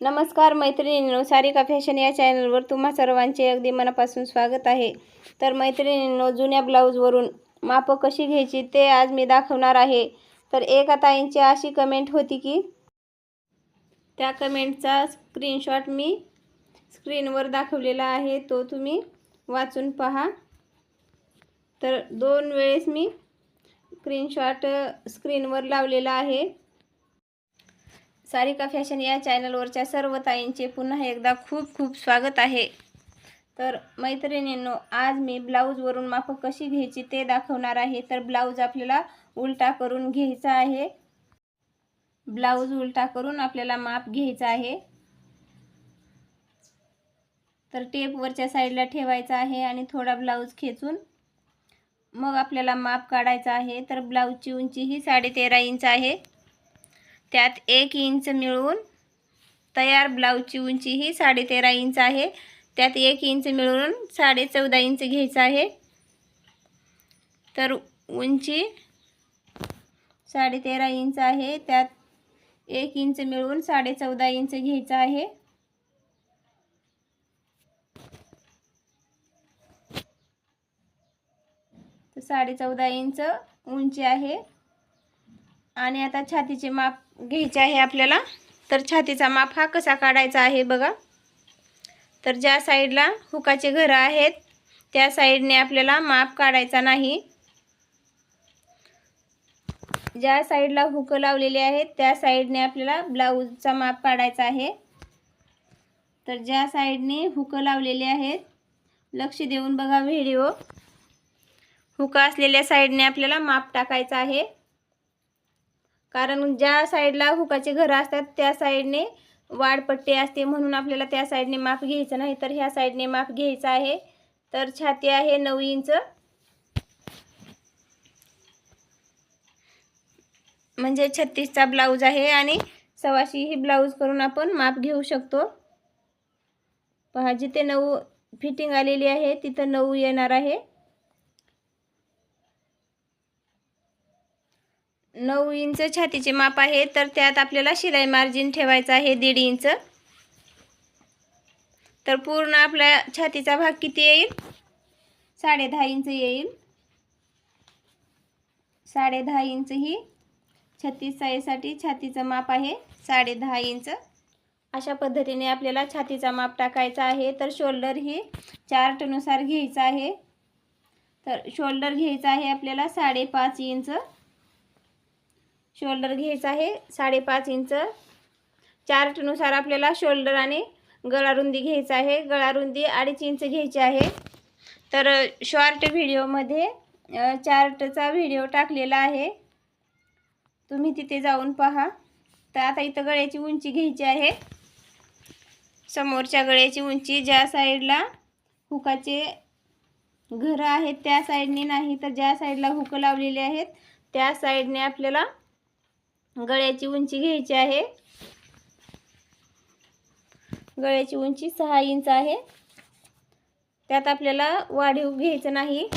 नमस्कार मैत्रिणींनो सारिका फॅशन या चॅनलवर तुम्हा सर्वांचे अगदी मनापासून स्वागत आहे. तर मैत्रिणींनो जुन्या ब्लाऊजवरून मापं कशी घ्यायची ते आज मी दाखवणार आहे. तर एका ताईंची अशी कमेंट होती की त्या कमेंटचा स्क्रीनशॉट मी स्क्रीनवर दाखवलेला आहे. तो तुम्ही वाचून पहा. तर दोन वेळेस मी स्क्रीनशॉट स्क्रीनवर लावलेला आहे. सारिका फॅशन या चॅनलवरच्या सर्व ताईंचे पुन्हा एकदा खूप खूप स्वागत आहे. तर मैत्रिणींनो आज मी ब्लाऊजवरून माफक कशी घ्यायची ते दाखवणार आहे. तर ब्लाऊज आपल्याला उलटा करून घ्यायचा आहे. ब्लाऊज उलटा करून आपल्याला माप घ्यायचा आहे. तर टेपवरच्या साईडला ठेवायचा आहे आणि थोडा ब्लाऊज खेचून मग आपल्याला माप काढायचा आहे. तर ब्लाऊजची उंची ही साडेतेरा इंच आहे. त्यात एक इंच मिळून तयार ब्लाऊजची उंची ही साडेतेरा इंच आहे. त्यात एक इंच मिळून साडे चौदा इंच घ्यायचं आहे. तर उंची साडेतेरा इंच आहे. त्यात एक इंच मिळून साडे चौदा इंच घ्यायचं आहे. तर साडे चौदा इंच उंची आहे. आणि आता छातीचे माप घ्यायचे आहे आपल्याला. तर छातीचा माप हा कसा काढायचा आहे बघा. तर ज्या साईडला हुकाचे घरं आहेत त्या साईडने आपल्याला माप काढायचा नाही. ज्या साईडला हुकं लावलेली आहेत त्या साईडने आपल्याला ब्लाऊजचा माप काढायचा आहे. तर ज्या साईडने हुकं लावलेले आहेत लक्ष देऊन बघा व्हिडिओ. हुका असलेल्या साईडने आपल्याला माप टाकायचा आहे. कारण ज्या साईडला हुकाचे घरं असतात त्या साईडने वाढपट्टी असते म्हणून आपल्याला त्या साईडने माप घ्यायचं नाही. तर ह्या साईडने माप घ्यायचं आहे. तर छाती आहे नऊ इंच. म्हणजे छत्तीसचा ब्लाऊज आहे आणि सव्वाशी ही ब्लाऊज करून आपण माप घेऊ शकतो. पहा जिथे नऊ फिटिंग आलेली आहे तिथं नऊ येणार आहे. नऊ इंच छातीचे माप आहे तर त्यात आपल्याला शिलाई मार्जिन ठेवायचं आहे दीड इंच. तर पूर्ण आपल्या छातीचा भाग किती येईल? साडे दहा इंच येईल. साडे दहा इंच ही छत्तीस साईसाठी छातीचं माप आहे साडे दहा इंच. अशा पद्धतीने आपल्याला छातीचा माप टाकायचा आहे तर शोल्डर ही चार्टनुसार घ्यायचं आहे. तर शोल्डर घ्यायचं आहे आपल्याला साडेपाच इंच. शोल्डर घ्यायचं आहे साडेपाच इंच. चार्टनुसार आपल्याला शोल्डर आणि गळारुंदी घ्यायचं आहे. गळारुंदी अडीच इंच घ्यायची आहे. तर शॉर्ट व्हिडिओमध्ये चार्टचा व्हिडिओ टाकलेला आहे. तुम्ही तिथे जाऊन पहा. तर आता इथं गळ्याची उंची घ्यायची आहे. समोरच्या गळ्याची उंची ज्या साईडला हुकाचे घरं आहेत त्या साईडने नाही तर ज्या साईडला हुकं लावलेले आहेत त्या साईडने आपल्याला गळ्याची उंची घ्यायची आहे. गळ्याची उंची सहा इंच आहे. त्यात आपल्याला वाढीव घ्यायचं नाही.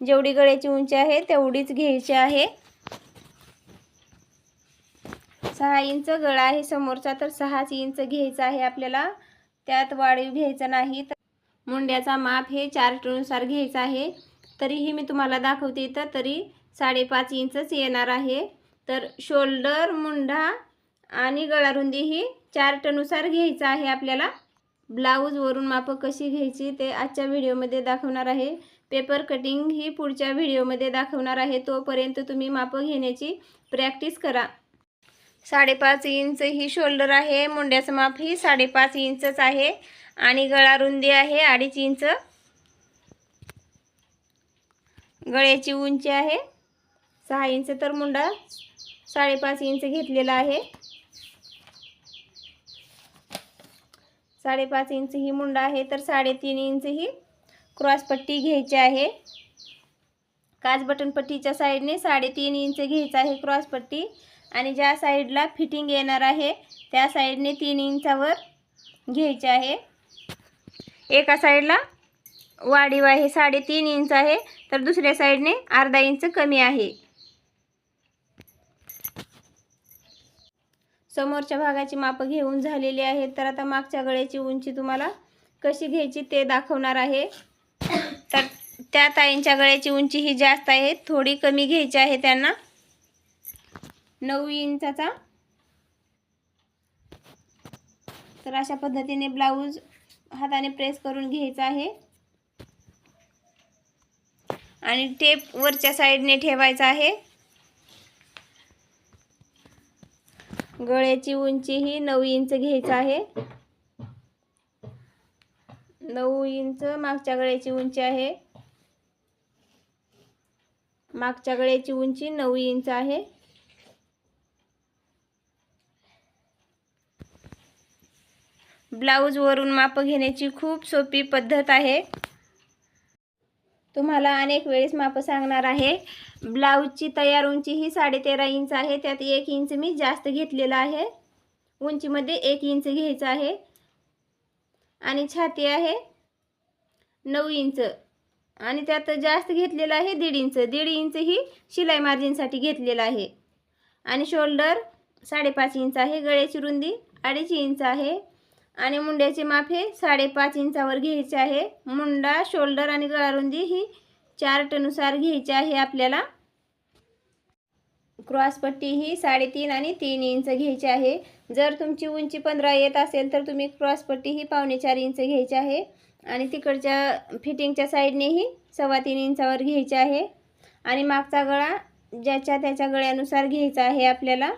जेवढी गळ्याची उंची आहे तेवढीच घ्यायची आहे. सहा इंच गळा आहे समोरचा तर सहाच इंच घ्यायचा आहे आपल्याला. त्यात वाढीव घ्यायचं नाही. तर मुंड्याचा माप हे चार्टनुसार घ्यायचं आहे. तरीही मी तुम्हाला दाखवते इथं तरी साडेपाच इंचच येणार आहे. तर शोल्डर मुंढा आणि गळारुंदी ही चार्टनुसार घ्यायचं आहे. आपल्याला ब्लाऊजवरून मापं कशी घ्यायची ते आजच्या व्हिडिओमध्ये दाखवणार आहे. पेपर कटिंग ही पुढच्या व्हिडिओमध्ये दाखवणार आहे. तोपर्यंत तुम्ही मापं घेण्याची प्रॅक्टिस करा. साडेपाच इंच ही शोल्डर आहे. मुंड्याचं माप ही साडेपाच इंचच आहे आणि गळारुंदी आहे अडीच इंच. गळ्याची उंची आहे सहा इंच. तर मुंडा साडेपाच इंच घेतलेला आहे. साडेपाच इंच ही मुंडा आहे तर साडेतीन इंच ही क्रॉसपट्टी घ्यायची आहे. काच बटनपट्टीच्या साईडने साडेतीन इंच घ्यायचं आहे क्रॉसपट्टी आणि ज्या साईडला फिटिंग येणार आहे त्या साईडने तीन इंचावर घ्यायचे आहे. एका साईडला वाढीव आहे साडेतीन इंच आहे तर दुसऱ्या साईडने अर्धा इंच कमी आहे. समोरच्या भागाची मापं घेऊन झालेली आहेत. तर आता मागच्या गळ्याची उंची तुम्हाला कशी घ्यायची ते दाखवणार आहे. तर त्या ताईंच्या गळ्याची उंची ही जास्त आहे. थोडी कमी घ्यायची आहे त्यांना. नऊ इंचाचा. तर अशा पद्धतीने ब्लाऊज हाताने प्रेस करून घ्यायचा आहे. आणि टेप वरच्या साईडने ठेवायचा आहे. गळ्याची उंची ही नऊ इंच घ्यायचं आहे. नऊ इंच मागच्या गळ्याची उंची आहे. मागच्या गळ्याची उंची नऊ इंच आहे. ब्लाऊज वरून माप घेण्याची खूप सोपी पद्धत आहे. तुम्हाला अनेक वेळेस माप सांगणार आहे. ब्लाऊजची तयार उंची ही साडेतेरा इंच आहे. त्यात एक इंच मी जास्त घेतलेला आहे. उंचीमध्ये एक इंच घ्यायचं आहे. आणि छाती आहे नऊ इंच. आणि त्यात जास्त घेतलेलं आहे दीड इंच. दीड इंच ही शिलाई मार्जिनसाठी घेतलेलं आहे. आणि शोल्डर साडेपाच इंच आहे. गळ्याची रुंदी अडीच इंच आहे. आणि मुंड्याचे माप हे साडेपाच इंचावर घ्यायचे आहे. मुंडा शोल्डर आणि गळारुंदी ही चार्टनुसार घ्यायची आहे आपल्याला. क्रॉसपट्टी ही साडेतीन आणि तीन इंच घ्यायची आहे. जर तुमची उंची पंधरा येत असेल तर तुम्ही क्रॉसपट्टी ही पावणे चार इंच घ्यायची आहे. आणि तिकडच्या फिटिंगच्या साईडनेही सव्वा तीन इंचावर घ्यायची आहे. आणि मागचा गळा ज्याच्या त्याच्या गळ्यानुसार घ्यायचा आहे आपल्याला.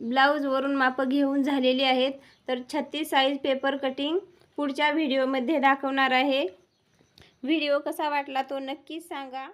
ब्लाऊजवरून मापं घेऊन झालेली आहेत. तर छत्तीस साईज पेपर कटिंग पुढच्या व्हिडिओमध्ये दाखवणार आहे. व्हिडिओ कसा वाटला तो नक्कीच सांगा.